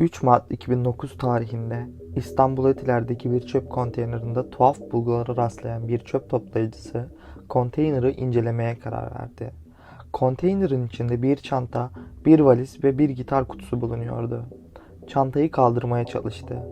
3 Mart 2009 tarihinde İstanbul Etiler'deki bir çöp konteynerinde tuhaf bulgulara rastlayan bir çöp toplayıcısı konteyneri incelemeye karar verdi. Konteynerin içinde bir çanta, bir valiz ve bir gitar kutusu bulunuyordu. Çantayı kaldırmaya çalıştı.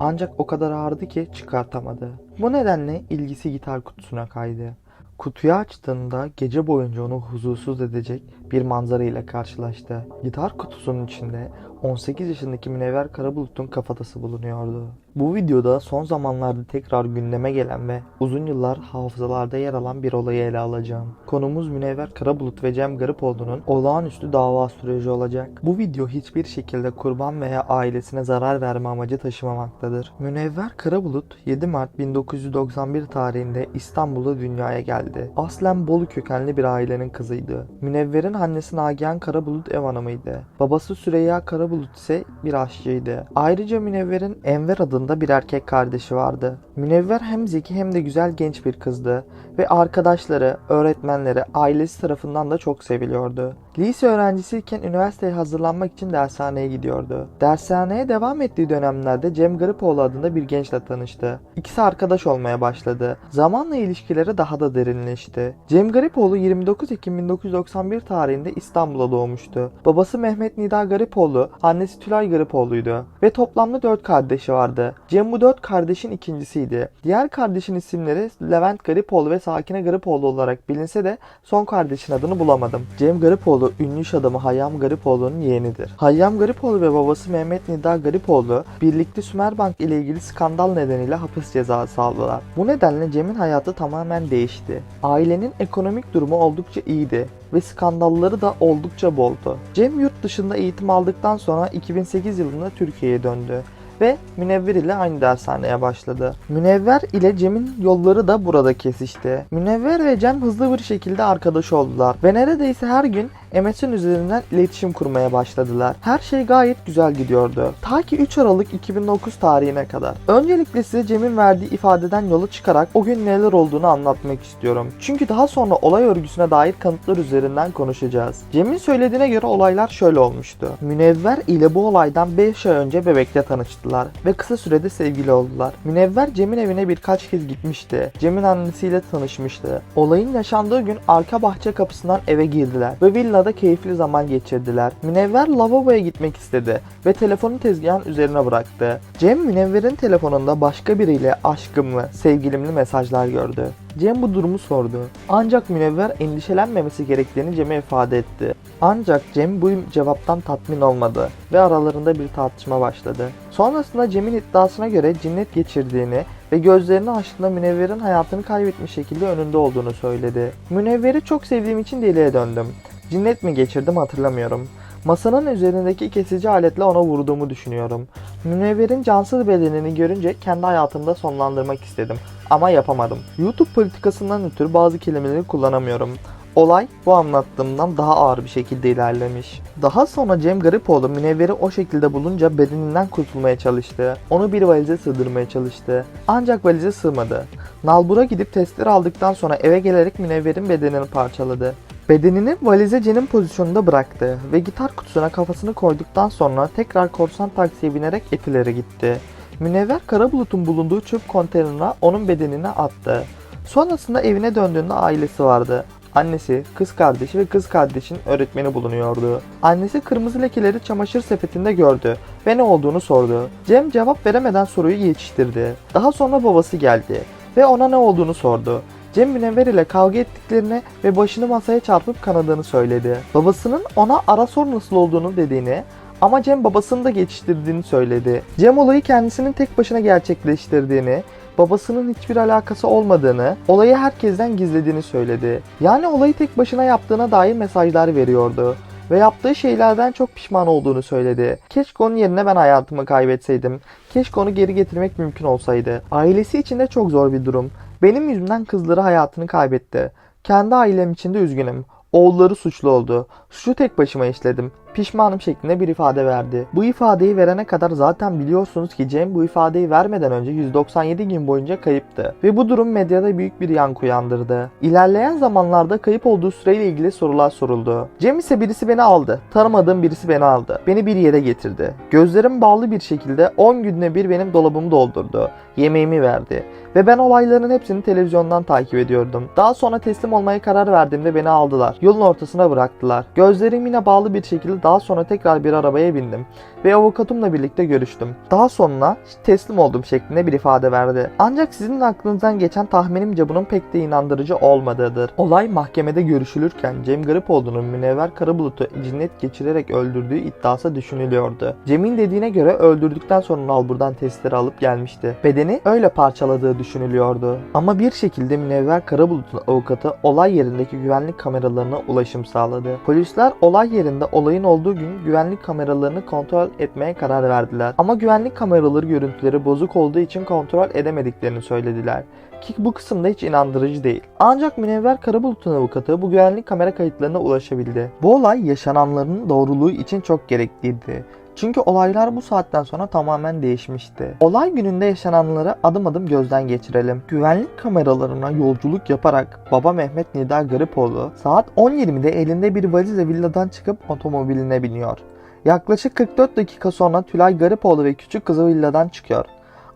Ancak o kadar ağırdı ki çıkartamadı. Bu nedenle ilgisi gitar kutusuna kaydı. Kutuyu açtığında gece boyunca onu huzursuz edecek bir manzara ile karşılaştı. Gitar kutusunun içinde 18 yaşındaki Münevver Karabulut'un kafatası bulunuyordu. Bu videoda son zamanlarda tekrar gündeme gelen ve uzun yıllar hafızalarda yer alan bir olayı ele alacağım. Konumuz Münevver Karabulut ve Cem Garipoğlu'nun olağanüstü dava süreci olacak. Bu video hiçbir şekilde kurban veya ailesine zarar verme amacı taşımamaktadır. Münevver Karabulut 7 Mart 1991 tarihinde İstanbul'da dünyaya geldi. Aslen Bolu kökenli bir ailenin kızıydı. Münevver'in annesi Nagihan Karabulut ev hanımıydı. Babası Süreyya Karabulut ise bir aşçıydı. Ayrıca Münevver'in Enver adında bir erkek kardeşi vardı. Münevver hem zeki hem de güzel genç bir kızdı ve arkadaşları, öğretmenleri, ailesi tarafından da çok seviliyordu. Lise öğrencisiyken üniversiteye hazırlanmak için dershaneye gidiyordu. Dershaneye devam ettiği dönemlerde Cem Garipoğlu adında bir gençle tanıştı. İkisi arkadaş olmaya başladı. Zamanla ilişkileri daha da derinleşti. Cem Garipoğlu 29 Ekim 1991 tarihinde İstanbul'a doğmuştu. Babası Mehmet Nida Garipoğlu, annesi Tülay Garipoğlu'ydu ve toplamda 4 kardeşi vardı. Cem bu 4 kardeşin ikincisiydi. Diğer kardeşin isimleri Levent Garipoğlu ve Sakine Garipoğlu olarak bilinse de son kardeşin adını bulamadım. Cem Garipoğlu ünlü iş adamı Hayyam Garipoğlu'nun yeğenidir. Hayyam Garipoğlu ve babası Mehmet Nida Garipoğlu birlikte Sümerbank ile ilgili skandal nedeniyle hapis cezası aldılar. Bu nedenle Cem'in hayatı tamamen değişti. Ailenin ekonomik durumu oldukça iyiydi ve skandalları da oldukça boldu. Cem yurt dışında eğitim aldıktan sonra 2008 yılında Türkiye'ye döndü ve Münevver ile aynı dershaneye başladı. Münevver ile Cem'in yolları da burada kesişti. Münevver ve Cem hızlı bir şekilde arkadaş oldular ve neredeyse her gün MSN üzerinden iletişim kurmaya başladılar. Her şey gayet güzel gidiyordu. Ta ki 3 Aralık 2009 tarihine kadar. Öncelikle size Cem'in verdiği ifadeden yola çıkarak o gün neler olduğunu anlatmak istiyorum. Çünkü daha sonra olay örgüsüne dair kanıtlar üzerinden konuşacağız. Cem'in söylediğine göre olaylar şöyle olmuştu. Münevver ile bu olaydan 5 ay önce bebekte tanıştılar ve kısa sürede sevgili oldular. Münevver Cem'in evine birkaç kez gitmişti. Cem'in annesiyle tanışmıştı. Olayın yaşandığı gün arka bahçe kapısından eve girdiler ve villada keyifli zaman geçirdiler. Münevver lavaboya gitmek istedi ve telefonu tezgahın üzerine bıraktı. Cem Münevver'in telefonunda başka biriyle aşkımlı, sevgilimli mesajlar gördü. Cem bu durumu sordu. Ancak Münevver endişelenmemesi gerektiğini Cem'e ifade etti. Ancak Cem bu cevaptan tatmin olmadı ve aralarında bir tartışma başladı. Sonrasında Cem'in iddiasına göre cinnet geçirdiğini ve gözlerini açtığında Münevver'in hayatını kaybetmiş şekilde önünde olduğunu söyledi. Münevver'i çok sevdiğim için deliye döndüm. Cinnet mi geçirdim hatırlamıyorum. Masanın üzerindeki kesici aletle ona vurduğumu düşünüyorum. Münevver'in cansız bedenini görünce kendi hayatımda sonlandırmak istedim ama yapamadım. YouTube politikasından ötürü bazı kelimeleri kullanamıyorum. Olay bu anlattığımdan daha ağır bir şekilde ilerlemiş. Daha sonra Cem Garipoğlu Münevver'i o şekilde bulunca bedeninden kurtulmaya çalıştı. Onu bir valize sığdırmaya çalıştı. Ancak valize sığmadı. Nalbur'a gidip testleri aldıktan sonra eve gelerek Münevver'in bedenini parçaladı. Bedenini valize Cen'in pozisyonunda bıraktı ve gitar kutusuna kafasını koyduktan sonra tekrar korsan taksiye binerek Etiler'e gitti. Münevver Karabulut'un bulunduğu çöp konteynerine onun bedenini attı. Sonrasında evine döndüğünde ailesi vardı. Annesi, kız kardeşi ve kız kardeşin öğretmeni bulunuyordu. Annesi kırmızı lekeleri çamaşır sepetinde gördü ve ne olduğunu sordu. Cem cevap veremeden soruyu geçiştirdi. Daha sonra babası geldi ve ona ne olduğunu sordu. Cem Münevver ile kavga ettiklerini ve başını masaya çarpıp kanadığını söyledi. Babasının ona ara sor nasıl olduğunu dediğini ama Cem babasını da geçiştirdiğini söyledi. Cem olayı kendisinin tek başına gerçekleştirdiğini, babasının hiçbir alakası olmadığını, olayı herkesten gizlediğini söyledi. Yani olayı tek başına yaptığına dair mesajlar veriyordu ve yaptığı şeylerden çok pişman olduğunu söyledi. Keşke onun yerine ben hayatımı kaybetseydim. Keşke onu geri getirmek mümkün olsaydı. Ailesi için de çok zor bir durum. Benim yüzümden kızları hayatını kaybetti. Kendi ailem için de üzgünüm. Oğulları suçlu oldu. Suçu tek başıma işledim. pişmanım şeklinde bir ifade verdi. Bu ifadeyi verene kadar zaten biliyorsunuz ki Cem bu ifadeyi vermeden önce 197 gün boyunca kayıptı. Ve bu durum medyada büyük bir yankı uyandırdı. İlerleyen zamanlarda kayıp olduğu süreyle ilgili sorular soruldu. Cem ise birisi beni aldı. Tanımadığım birisi beni aldı. Beni bir yere getirdi. Gözlerim bağlı bir şekilde 10 günde bir benim dolabımı doldurdu. Yemeğimi verdi. Ve ben olayların hepsini televizyondan takip ediyordum. Daha sonra teslim olmaya karar verdiğimde beni aldılar. Yolun ortasına bıraktılar. Gözlerim yine bağlı bir şekilde daha sonra tekrar bir arabaya bindim. Ve avukatımla birlikte görüştüm. Daha sonra teslim oldum şeklinde bir ifade verdi. Ancak sizin aklınızdan geçen tahminimce bunun pek de inandırıcı olmadığıdır. Olay mahkemede görüşülürken Cem Garipoğlu'nun Münevver Karabulut'u cinnet geçirerek öldürdüğü iddiası düşünülüyordu. Cem'in dediğine göre öldürdükten sonra nalburdan testleri alıp gelmişti. Bedeni öyle parçaladığı düşünülüyordu. Ama bir şekilde Münevver Karabulut'un avukatı olay yerindeki güvenlik kameralarına ulaşım sağladı. Polisler olay yerinde olayın olduğu gün güvenlik kameralarını kontrol etmeye karar verdiler. Ama güvenlik kameraları görüntüleri bozuk olduğu için kontrol edemediklerini söylediler ki bu kısımda hiç inandırıcı değil. Ancak Münevver Karabulut'un avukatı bu güvenlik kamera kayıtlarına ulaşabildi. Bu olay yaşananların doğruluğu için çok gerekliydi. Çünkü olaylar bu saatten sonra tamamen değişmişti. Olay gününde yaşananları adım adım gözden geçirelim. Güvenlik kameralarına yolculuk yaparak baba Mehmet Nida Garipoğlu saat 10.20'de elinde bir valizle villadan çıkıp otomobiline biniyor. Yaklaşık 44 dakika sonra Tülay Garipoğlu ve küçük kızı villadan çıkıyor.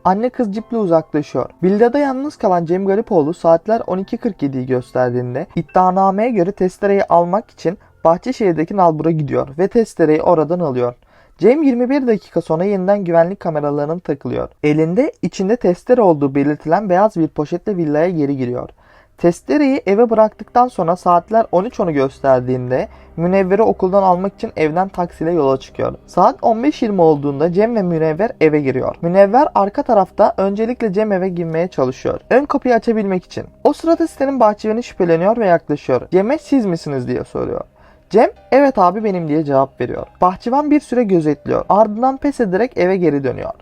Anne kız ciple uzaklaşıyor. Villada yalnız kalan Cem Garipoğlu saatler 12.47'yi gösterdiğinde iddianameye göre testereyi almak için Bahçeşehir'deki Nalbur'a gidiyor ve testereyi oradan alıyor. Cem 21 dakika sonra yeniden güvenlik kameralarına takılıyor. Elinde içinde testere olduğu belirtilen beyaz bir poşetle villaya geri giriyor. Testereyi eve bıraktıktan sonra saatler 13.10'u gösterdiğinde Münevver'i okuldan almak için evden taksiyle yola çıkıyor. Saat 15.20 olduğunda Cem ve Münevver eve giriyor. Münevver arka tarafta öncelikle Cem eve girmeye çalışıyor. Ön kapıyı açabilmek için. O sırada sitenin bahçıvanı şüpheleniyor ve yaklaşıyor. Cem'e siz misiniz diye soruyor. Cem evet abi benim diye cevap veriyor. Bahçıvan bir süre gözetliyor. Ardından pes ederek eve geri dönüyor.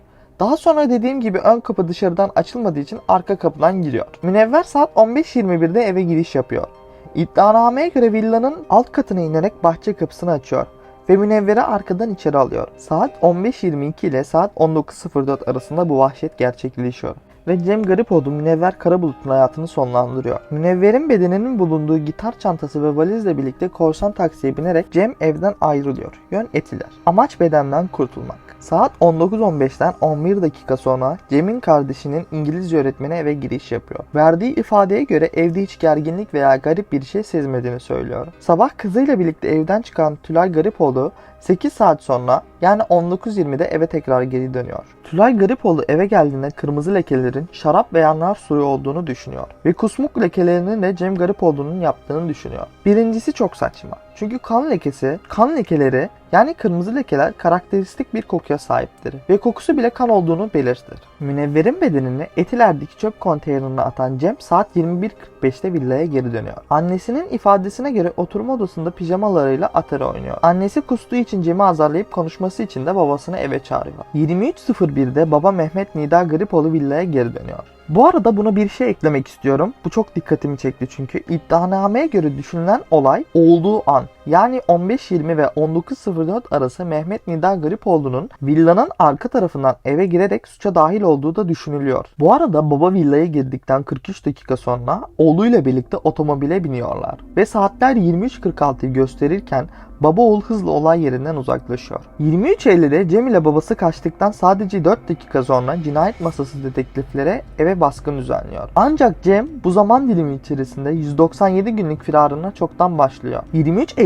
Daha sonra dediğim gibi ön kapı dışarıdan açılmadığı için arka kapıdan giriyor. Münevver saat 15.21'de eve giriş yapıyor. İddianameye göre villanın alt katına inerek bahçe kapısını açıyor ve Münevver'i arkadan içeri alıyor. Saat 15.22 ile saat 19.04 arasında bu vahşet gerçekleşiyor ve Cem Garipoğlu Münevver Karabulut'un hayatını sonlandırıyor. Münevver'in bedeninin bulunduğu gitar çantası ve valizle birlikte korsan taksiye binerek Cem evden ayrılıyor. Yön Etiler. Amaç bedenden kurtulmak. Saat 19.15'ten 11 dakika sonra Cem'in kardeşinin İngilizce öğretmeni eve giriş yapıyor. Verdiği ifadeye göre evde hiç gerginlik veya garip bir şey sezmediğini söylüyor. Sabah kızıyla birlikte evden çıkan Tülay Garipoğlu 8 saat sonra yani 19.20'de eve tekrar geri dönüyor. Tülay Garipoğlu eve geldiğinde kırmızı lekelerin şarap veya nar suyu olduğunu düşünüyor. Ve kusmuk lekelerinin de Cem Garipoğlu'nun yaptığını düşünüyor. Birincisi çok saçma. Çünkü kan lekesi, kan lekeleri yani kırmızı lekeler karakteristik bir kokuya sahiptir ve kokusu bile kan olduğunu belirtir. Münevver'in bedenini Etiler'deki çöp konteynerine atan Cem saat 21.45'te villaya geri dönüyor. Annesinin ifadesine göre oturma odasında pijamalarıyla Atari oynuyor. Annesi kustuğu için Cem'i azarlayıp konuşması için de babasını eve çağırıyor. 23.01'de baba Mehmet Nida Garipoğlu villaya geri dönüyor. Bu arada buna bir şey eklemek istiyorum. Bu çok dikkatimi çekti çünkü iddianameye göre düşünülen olay olduğu an yani 15.20 ve 19.04 arası Mehmet Nida Garipoğlu'nun villanın arka tarafından eve girerek suça dahil olduğu da düşünülüyor. Bu arada baba villaya girdikten 43 dakika sonra oğluyla birlikte otomobile biniyorlar ve saatler 23.46'yı gösterirken Baba oğul hızla olay yerinden uzaklaşıyor. 23.50'de Cem ile babası kaçtıktan sadece 4 dakika sonra cinayet masası dedektiflere eve baskın düzenliyor. Ancak Cem bu zaman dilimi içerisinde 197 günlük firarına çoktan başlıyor.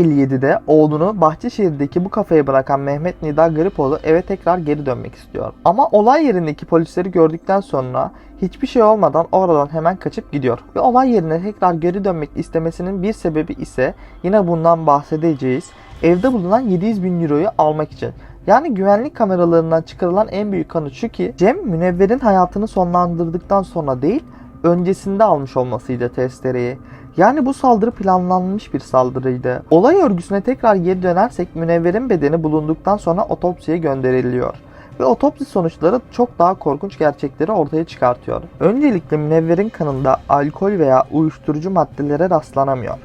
23.57'de oğlunu Bahçeşehir'deki bu kafeye bırakan Mehmet Nida Garipoğlu eve tekrar geri dönmek istiyor. Ama olay yerindeki polisleri gördükten sonra hiçbir şey olmadan oradan hemen kaçıp gidiyor. Ve olay yerine tekrar geri dönmek istemesinin bir sebebi ise yine bundan bahsedeceğiz. Evde bulunan 700 bin euroyu almak için. Yani güvenlik kameralarından çıkarılan en büyük kanıt şu ki Cem Münevver'in hayatını sonlandırdıktan sonra değil öncesinde almış olmasıydı testereyi. Yani bu saldırı planlanmış bir saldırıydı. Olay örgüsüne tekrar geri dönersek Münevver'in bedeni bulunduktan sonra otopsiye gönderiliyor ve otopsi sonuçları çok daha korkunç gerçekleri ortaya çıkartıyor. Öncelikle Münevver'in kanında alkol veya uyuşturucu maddelere rastlanamıyor.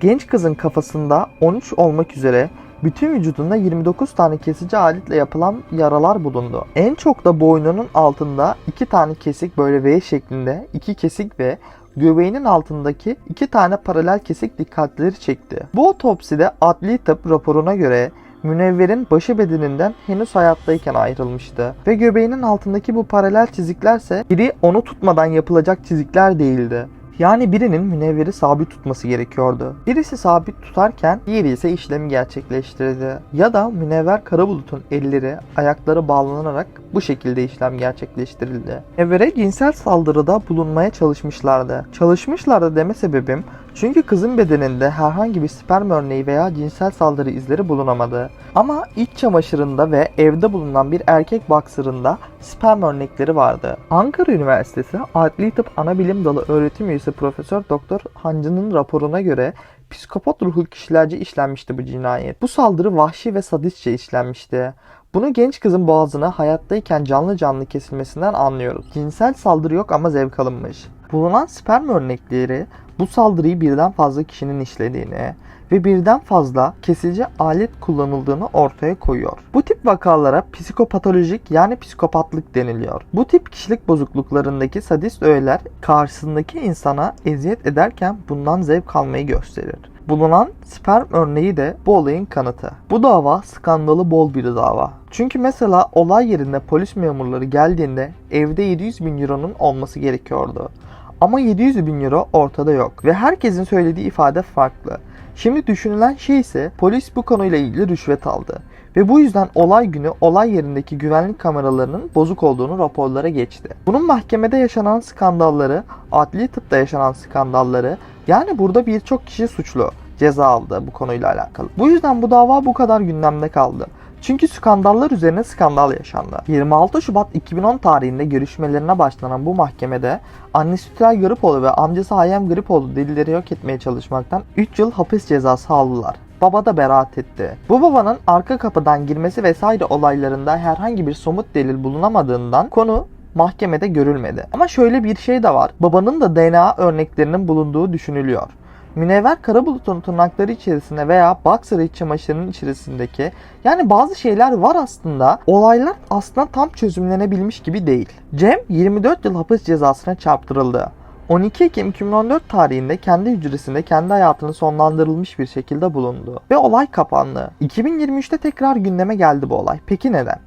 Genç kızın kafasında 13 olmak üzere Bütün vücudunda 29 tane kesici aletle yapılan yaralar bulundu. En çok da boynunun altında iki tane kesik böyle V şeklinde, iki kesik ve göbeğinin altındaki iki tane paralel kesik dikkatleri çekti. Bu otopside adli tıp raporuna göre Münevver'in başı bedeninden henüz hayattayken ayrılmıştı. Ve göbeğinin altındaki bu paralel çiziklerse biri onu tutmadan yapılacak çizikler değildi. Yani birinin münevveri sabit tutması gerekiyordu. Birisi sabit tutarken diğeri ise işlemi gerçekleştirdi. Ya da münevver Karabulut'un elleri, ayakları bağlanarak bu şekilde işlem gerçekleştirildi. Münevvere cinsel saldırıda bulunmaya çalışmışlardı. Çalışmışlardı deme sebebim çünkü kızın bedeninde herhangi bir sperm örneği veya cinsel saldırı izleri bulunamadı. Ama iç çamaşırında ve evde bulunan bir erkek baksırında sperm örnekleri vardı. Ankara Üniversitesi Adli Tıp Anabilim Dalı öğretim üyesi Profesör Doktor Hancı'nın raporuna göre psikopat ruhlu kişilerce işlenmişti bu cinayet. Bu saldırı vahşi ve sadistçe işlenmişti. Bunu genç kızın boğazına hayattayken canlı canlı kesilmesinden anlıyoruz. Cinsel saldırı yok ama zevk alınmış. Bulunan sperm örnekleri bu saldırıyı birden fazla kişinin işlediğini ve birden fazla kesici alet kullanıldığını ortaya koyuyor. Bu tip vakalara psikopatolojik yani psikopatlık deniliyor. Bu tip kişilik bozukluklarındaki sadist öğeler karşısındaki insana eziyet ederken bundan zevk almayı gösterir. Bulunan sperm örneği de bu olayın kanıtı. Bu dava skandalı bol bir dava. Çünkü mesela olay yerinde polis memurları geldiğinde evde 700 bin euronun olması gerekiyordu. Ama 700 bin euro ortada yok ve herkesin söylediği ifade farklı. Şimdi düşünülen şey ise polis bu konuyla ilgili rüşvet aldı. Ve bu yüzden olay günü olay yerindeki güvenlik kameralarının bozuk olduğunu raporlara geçti. Bunun mahkemede yaşanan skandalları, adli tıpta yaşanan skandalları yani burada birçok kişi suçlu ceza aldı bu konuyla alakalı. Bu yüzden bu dava bu kadar gündemde kaldı. Çünkü skandallar üzerine skandal yaşandı. 26 Şubat 2010 tarihinde görüşmelerine başlanan bu mahkemede annesi Tülay Garipoğlu ve amcası Hayem Garipoğlu delilleri yok etmeye çalışmaktan 3 yıl hapis cezası aldılar. Baba da beraat etti. Bu babanın arka kapıdan girmesi vesaire olaylarında herhangi bir somut delil bulunamadığından konu mahkemede görülmedi. Ama şöyle bir şey de var. Babanın da DNA örneklerinin bulunduğu düşünülüyor. Münevver Karabulut'un tırnakları içerisinde veya boxer iç çamaşırının içerisindeki yani bazı şeyler var aslında. Olaylar aslında tam çözümlenebilmiş gibi değil. Cem 24 yıl hapis cezasına çarptırıldı. 12 Ekim 2014 tarihinde kendi hücresinde kendi hayatını sonlandırılmış bir şekilde bulundu. Ve olay kapandı. 2023'te tekrar gündeme geldi bu olay. Peki neden?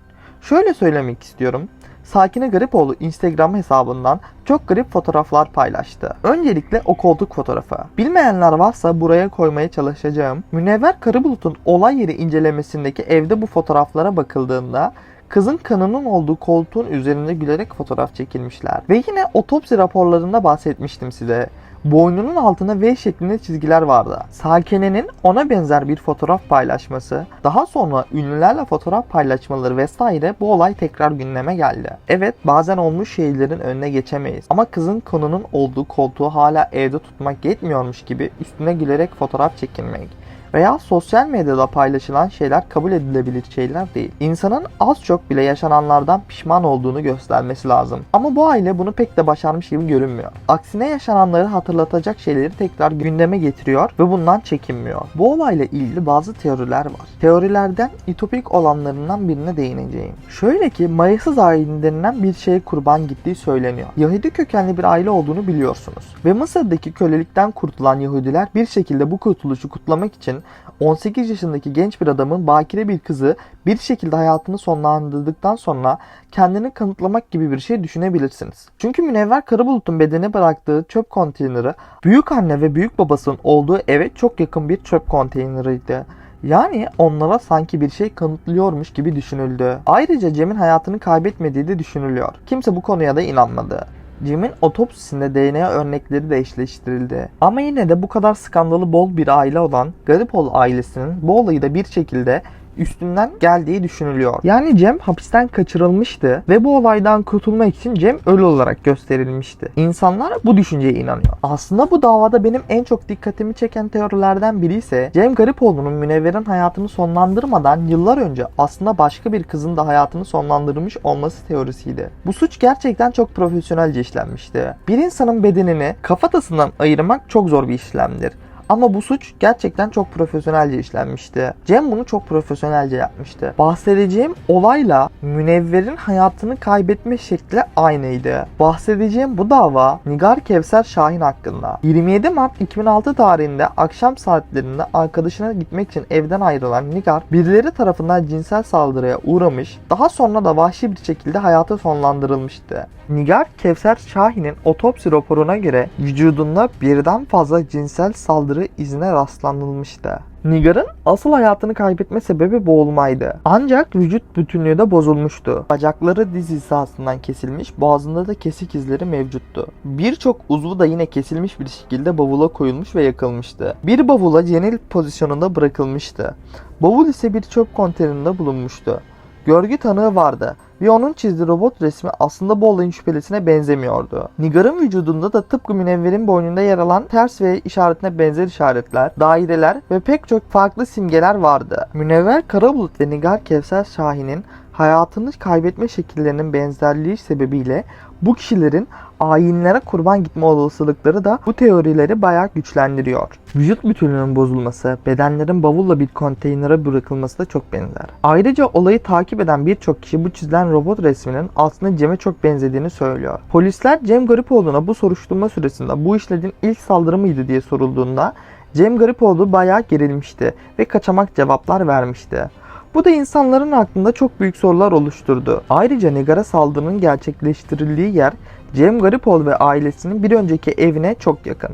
Şöyle söylemek istiyorum. Sakine Garipoğlu Instagram hesabından çok garip fotoğraflar paylaştı. Öncelikle o koltuk fotoğrafı. Bilmeyenler varsa buraya koymaya çalışacağım. Münevver Karabulut'un olay yeri incelemesindeki evde bu fotoğraflara bakıldığında kızın kanının olduğu koltuğun üzerinde gülerek fotoğraf çekilmişler. Ve yine otopsi raporlarında bahsetmiştim size. Boynunun altına V şeklinde çizgiler vardı. Sakine'nin ona benzer bir fotoğraf paylaşması, daha sonra ünlülerle fotoğraf paylaşmaları vesaire bu olay tekrar gündeme geldi. Evet bazen olmuş şeylerin önüne geçemeyiz. Ama kızın konunun olduğu koltuğu hala evde tutmak yetmiyormuş gibi üstüne gülerek fotoğraf çekilmek veya sosyal medyada paylaşılan şeyler kabul edilebilir şeyler değil. İnsanın az çok bile yaşananlardan pişman olduğunu göstermesi lazım. Ama bu aile bunu pek de başarmış gibi görünmüyor. Aksine yaşananları hatırlatacak şeyleri tekrar gündeme getiriyor ve bundan çekinmiyor. Bu olayla ilgili bazı teoriler var. Teorilerden itopik olanlarından birine değineceğim. Şöyle ki mayasız ayin denilen bir şeye kurban gittiği söyleniyor. Yahudi kökenli bir aile olduğunu biliyorsunuz. Ve Mısır'daki kölelikten kurtulan Yahudiler bir şekilde bu kurtuluşu kutlamak için 18 yaşındaki genç bir adamın bakire bir kızı bir şekilde hayatını sonlandırdıktan sonra kendini kanıtlamak gibi bir şey düşünebilirsiniz. Çünkü Münevver Karabulut'un bedeni bıraktığı çöp konteyneri büyük anne ve büyük babasının olduğu eve çok yakın bir çöp konteyneriydi. Yani onlara sanki bir şey kanıtlıyormuş gibi düşünüldü. Ayrıca Cem'in hayatını kaybetmediği de düşünülüyor. Kimse bu konuya da inanmadı. Jim'in otopsisinde DNA örnekleri de eşleştirildi. Ama yine de bu kadar skandalı bol bir aile olan Garipoğlu ailesinin bu olayı da bir şekilde üstünden geldiği düşünülüyor. Yani Cem hapisten kaçırılmıştı ve bu olaydan kurtulmak için Cem ölü olarak gösterilmişti. İnsanlar bu düşünceye inanıyor. Aslında bu davada benim en çok dikkatimi çeken teorilerden biri ise Cem Garipoğlu'nun Münevver'in hayatını sonlandırmadan yıllar önce aslında başka bir kızın da hayatını sonlandırmış olması teorisiydi. Bu suç gerçekten çok profesyonelce işlenmişti. Bir insanın bedenini kafatasından ayırmak çok zor bir işlemdir. Ama bu suç gerçekten çok profesyonelce işlenmişti. Cem bunu çok profesyonelce yapmıştı. Bahsedeceğim olayla Münevver'in hayatını kaybetme şekli aynıydı. Bahsedeceğim bu dava Nigar Kevser Şahin hakkında. 27 Mart 2006 tarihinde akşam saatlerinde arkadaşına gitmek için evden ayrılan Nigar birileri tarafından cinsel saldırıya uğramış, daha sonra da vahşi bir şekilde hayata sonlandırılmıştı. Nigar Kevser Şahin'in otopsi raporuna göre vücudunda birden fazla cinsel saldırı izine rastlanılmıştı. Nigar'ın asıl hayatını kaybetme sebebi boğulmaydı. Ancak vücut bütünlüğü de bozulmuştu. Bacakları diz hizasından kesilmiş, boğazında da kesik izleri mevcuttu. Birçok uzvu da yine kesilmiş bir şekilde bavula koyulmuş ve yakılmıştı. Bir bavula cenil pozisyonunda bırakılmıştı. Bavul ise bir çöp konteynerinde bulunmuştu. Görgü tanığı vardı ve onun çizdiği robot resmi aslında bu olayın şüphelisine benzemiyordu. Nigar'ın vücudunda da tıpkı Münevver'in boynunda yer alan ters V işaretine benzer işaretler, daireler ve pek çok farklı simgeler vardı. Münevver Karabulut ve Nigar Kevser Şahin'in hayatını kaybetme şekillerinin benzerliği sebebiyle bu kişilerin ayinlere kurban gitme olasılıkları da bu teorileri bayağı güçlendiriyor. Vücut bütünlüğünün bozulması, bedenlerin bavulla bir konteynere bırakılması da çok benzer. Ayrıca olayı takip eden birçok kişi bu çizilen robot resminin aslında Cem'e çok benzediğini söylüyor. Polisler Cem Garipoğlu'na bu soruşturma süresinde bu işlediğin ilk saldırı mıydı diye sorulduğunda Cem Garipoğlu bayağı gerilmişti ve kaçamak cevaplar vermişti. Bu da insanların aklında çok büyük sorular oluşturdu. Ayrıca Nigar'a saldırının gerçekleştirildiği yer Cem Garipoğlu ve ailesinin bir önceki evine çok yakın.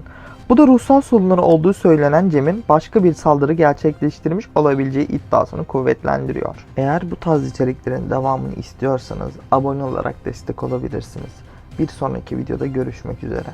Bu da ruhsal sorunları olduğu söylenen Cem'in başka bir saldırı gerçekleştirmiş olabileceği iddiasını kuvvetlendiriyor. Eğer bu tarz içeriklerin devamını istiyorsanız abone olarak destek olabilirsiniz. Bir sonraki videoda görüşmek üzere.